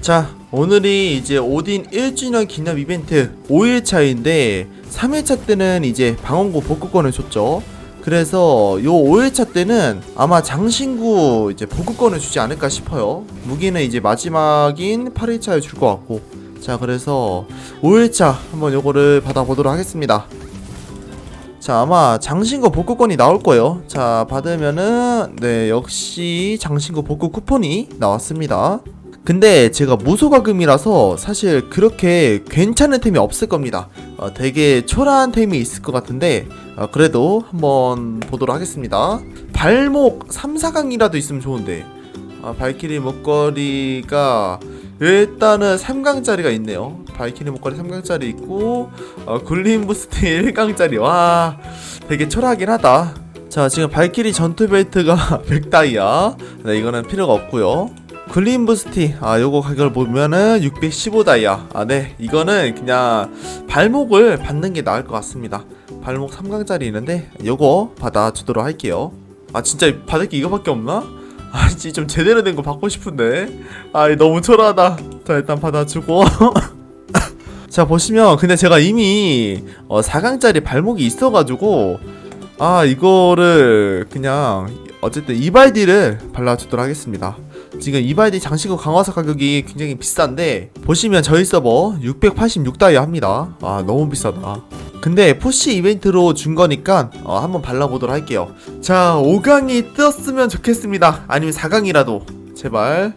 자, 오늘이 이제 오딘 1주년 기념 이벤트 5일차인데 3일차 때는 이제 방언고 복구권을 줬죠. 그래서 요 5일차 때는 아마 장신구 이제 복구권을 주지 않을까 싶어요. 무기는 이제 마지막인 8일차에 줄 것 같고. 자, 그래서 5일차 한번 요거를 받아보도록 하겠습니다. 자, 아마 장신구 복구권이 나올 거예요. 자, 받으면은 네, 역시 장신구 복구 쿠폰이 나왔습니다. 근데 제가 무소가금이라서 사실 그렇게 괜찮은 템이 없을 겁니다. 어, 되게 초라한 템이 있을 것 같은데 어, 그래도 한번 보도록 하겠습니다. 발목 3, 4강이라도 있으면 좋은데 아, 발키리 목걸이가 일단은 3강짜리가 있네요. 발키리 목걸이 3강짜리 있고 어, 굴림 부스트 1강짜리 와 되게 초라하긴 하다. 자 지금 발키리 전투 벨트가 100다이아 네 이거는 필요가 없고요. 글린 부스티. 아 요거 가격을 보면은 615 다이아. 아 네. 이거는 그냥 발목을 받는 게 나을 것 같습니다. 발목 3강짜리 있는데 요거 받아주도록 할게요. 아 진짜 받을 게 이거밖에 없나? 아 진짜 좀 제대로 된 거 받고 싶은데. 아 너무 초라하다. 자 일단 받아주고. 자 보시면 근데 제가 이미 어, 4강짜리 발목이 있어가지고 아 이거를 그냥 어쨌든 이발디를 발라주도록 하겠습니다 지금 이발디 장신구 강화석 가격이 굉장히 비싼데 보시면 저희 서버 686다이아 합니다. 아 너무 비싸다. 근데 푸시 이벤트로 준 거니까 어, 한번 발라보도록 할게요. 자 5강이 뜨었으면 좋겠습니다. 아니면 4강이라도. 제발.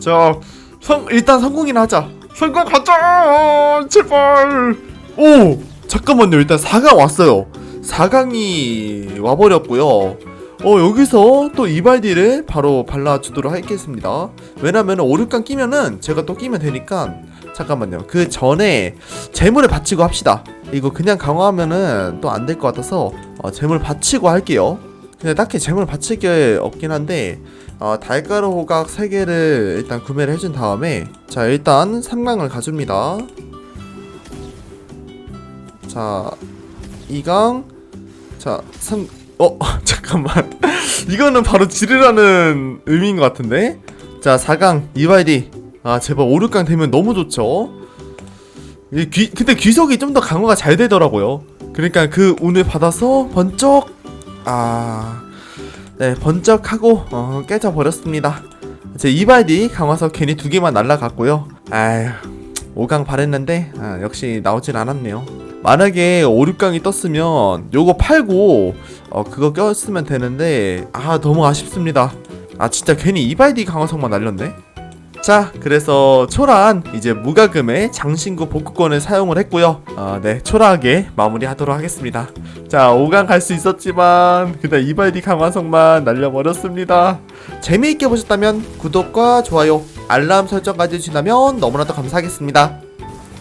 자 성, 일단 성공이나 하자. 성공 가자! 제발! 오! 잠깐만요. 일단 4강 왔어요. 4강이 와버렸고요 어 여기서 또 이발디를 바로 발라주도록 하겠습니다. 왜냐면 5, 6강 끼면은 제가 또 끼면 되니까 잠깐만요. 그 전에 재물을 바치고 합시다. 이거 그냥 강화하면은 또 안 될 것 같아서 어, 재물 바치고 할게요. 근데 딱히 재물 바칠 게 없긴 한데 어, 달가루 호각 3개를 일단 구매를 해준 다음에 자 일단 3강을 가줍니다. 자 2강 자 3... 어 잠깐만. 이거는 바로 지르라는 의미인 것 같은데? 자 4강 이발디. 아 제발 5, 6강 되면 너무 좋죠. 이 귀, 근데 귀석이 좀 더 강화가 잘 되더라고요. 그러니까 그 운을 받아서 번쩍 아... 네 번쩍하고 어, 깨져버렸습니다. 제 이발디 강화석 괜히 두 개만 날라갔고요. 아휴 5강 바랬는데 아, 역시 나오진 않았네요 만약에 5, 6강이 떴으면 요거 팔고 어 그거 꼈으면 되는데 아 너무 아쉽습니다. 아 진짜 괜히 이발디 강화석만 날렸네? 자 그래서 초라한 이제 무가금의 장신구 복구권을 사용을 했고요. 아 네 초라하게 마무리하도록 하겠습니다. 자 5강 갈 수 있었지만 그냥 이발디 강화석만 날려버렸습니다. 재미있게 보셨다면 구독과 좋아요 알람 설정까지 해주신다면 너무나도 감사하겠습니다